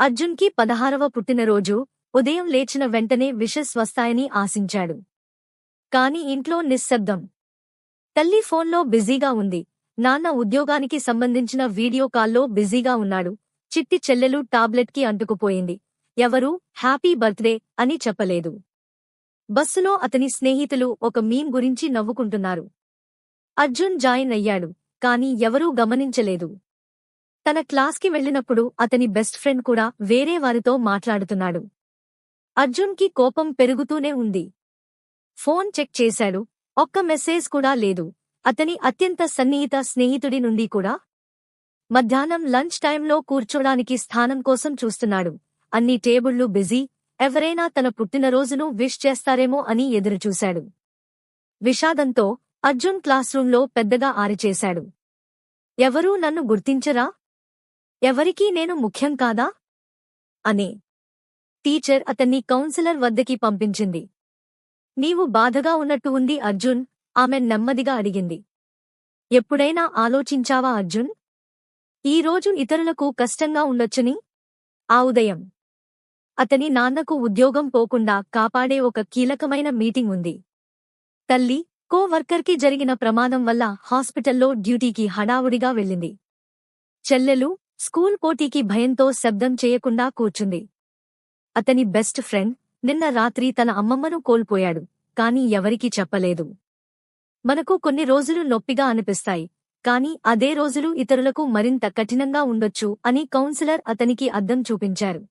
అర్జున్కి పదహారవ పుట్టినరోజు ఉదయం లేచిన వెంటనే విషస్ వస్తాయని ఆశించాడు. కాని ఇంట్లో నిశ్శబ్దం. తల్లి ఫోన్లో బిజీగా ఉంది. నాన్న ఉద్యోగానికి సంబంధించిన వీడియో కాల్లో బిజీగా ఉన్నాడు. చిట్టి చెల్లెలు టాబ్లెట్కి అంటుకుపోయింది. ఎవరూ? హ్యాపీ బర్త్డే అని చెప్పలేదు. బస్సులో అతని స్నేహితులు ఒక మీమ్ గురించి నవ్వుకుంటున్నారు. అర్జున్ జాయిన్ అయ్యాడు. కాని ఎవరూ గమనించలేదు. తన క్లాస్కి వెళ్ళినప్పుడు అతని బెస్ట్ ఫ్రెండ్ కూడా వేరే వారితో మాట్లాడుతున్నాడు. అర్జున్కి కోపం పెరుగుతూనే ఉంది. ఫోన్ చెక్ చేశాడు. ఒక్క మెసేజ్ కూడా లేదు. అతని అత్యంత సన్నిహిత స్నేహితుడి నుండి కూడా మధ్యాహ్నం లంచ్ టైంలో కూర్చోడానికి స్థానం కోసం చూస్తున్నాడు. అన్ని టేబుళ్ళు బిజీ. ఎవరైనా తన పుట్టినరోజును విష్ చేస్తారేమో అని ఎదురుచూశాడు. విషాదంతో అర్జున్ క్లాస్రూంలో పెద్దగా ఆరిచేశాడు. ఎవరూ నన్ను గుర్తించరా? ఎవరికీ నేను ముఖ్యం కాదా? అని. టీచర్ అతన్ని కౌన్సిలర్ వద్దకి పంపించింది. నీవు బాధగా ఉన్నట్టు ఉంది అర్జున్? ఆమె నెమ్మదిగా అడిగింది. ఎప్పుడైనా ఆలోచించావా అర్జున్? ఈరోజు ఇతరులకు కష్టంగా ఉండొచ్చని? ఆ ఉదయం. అతని నాన్నకు ఉద్యోగం పోకుండా కాపాడే ఒక కీలకమైన మీటింగ్ ఉంది. తల్లి కోవర్కర్కి జరిగిన ప్రమాదం వల్ల హాస్పిటల్లో డ్యూటీకి హడావుడిగా వెళ్ళింది. చెల్లెలు స్కూల్ పోటీకి భయంతో శబ్దం చేయకుండా కూర్చుంది. అతని బెస్ట్ ఫ్రెండ్ నిన్న రాత్రి తన అమ్మమ్మను కోల్పోయాడు కాని ఎవరికీ చెప్పలేదు. మనకు కొన్ని రోజులు నొప్పిగా అనిపిస్తాయి కాని అదే రోజులు ఇతరులకు మరింత కఠినంగా ఉండొచ్చు అని కౌన్సిలర్ అతనికి అద్దం చూపించారు.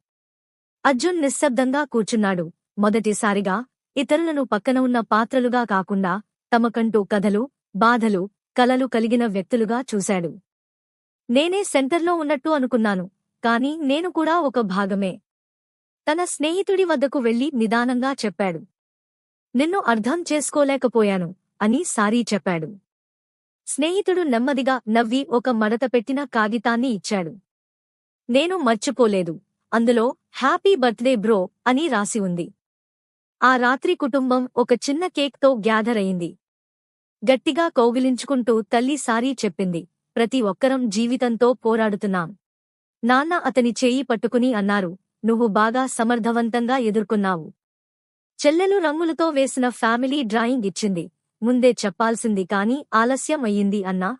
అర్జున్ నిశ్శబ్దంగా కూర్చున్నాడు. మొదటిసారిగా ఇతరులను పక్కన ఉన్న పాత్రలుగా కాకుండా తమకంటూ కథలు బాధలు కలలు కలిగిన వ్యక్తులుగా చూశాడు. నేనే సెంటర్లో ఉన్నట్టు అనుకున్నాను కాని నేను కూడా ఒక భాగమే. తన స్నేహితుడి వద్దకు వెళ్ళి నిదానంగా చెప్పాడు. నిన్ను అర్థం చేసుకోలేకపోయాను అని సారీ చెప్పాడు. స్నేహితుడు నెమ్మదిగా నవ్వి ఒక మడత పెట్టిన కాగితాన్ని ఇచ్చాడు. నేను మర్చిపోలేదు అందులో హ్యాపీ బర్త్డే బ్రో అని రాసి ఉంది. ఆ రాత్రి కుటుంబం ఒక చిన్న కేక్తో గ్యాదర్ అయింది. గట్టిగా కౌగిలించుకుంటూ తల్లి సారీ చెప్పింది. ప్రతి ఒక్కరం జీవితంతో పోరాడుతున్నాం. నాన్న అతని చేయి పట్టుకుని అన్నారు నువ్వు బాగా సమర్థవంతంగా ఎదుర్కొన్నావు. చెల్లెలు రంగులతో వేసిన ఫ్యామిలీ డ్రాయింగ్ ఇచ్చింది. ముందే చెప్పాల్సింది కాని ఆలస్యం అయ్యింది అన్నా.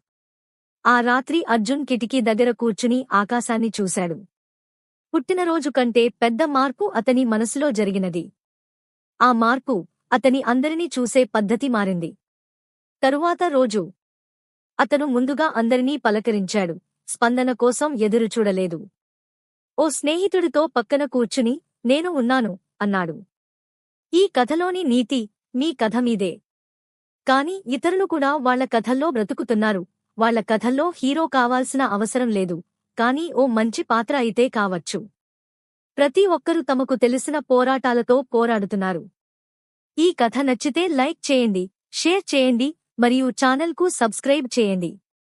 ఆ రాత్రి అర్జున్ కిటికీ దగ్గర కూర్చుని ఆకాశాన్ని చూశాడు. పుట్టినరోజు కంటే పెద్ద మార్పు అతని మనసులో జరిగినది. ఆ మార్పు అతని అందరినీ చూసే పద్ధతి మారింది. తరువాత రోజు అతను ముందుగా అందరినీ పలకరించాడు. స్పందన కోసం ఎదురుచూడలేదు ఓ స్నేహితుడితో పక్కన కూర్చుని నేను ఉన్నాను అన్నాడు. ఈ కథలోని నీతి మీ కథ మీదే. కాని ఇతరులు కూడా వాళ్ళ కథల్లో బ్రతుకుతున్నారు. వాళ్ళ కథల్లో హీరో కావాల్సిన అవసరం లేదు. కాని ఓ మంచి పాత్ర అయితే కావచ్చు. ప్రతి ఒక్కరూ తమకు తెలిసిన పోరాటాలతో పోరాడుతున్నారు. ఈ కథ నచ్చితే లైక్ చేయండి షేర్ చేయండి మరియు ఛానల్కు సబ్స్క్రైబ్ చేయండి.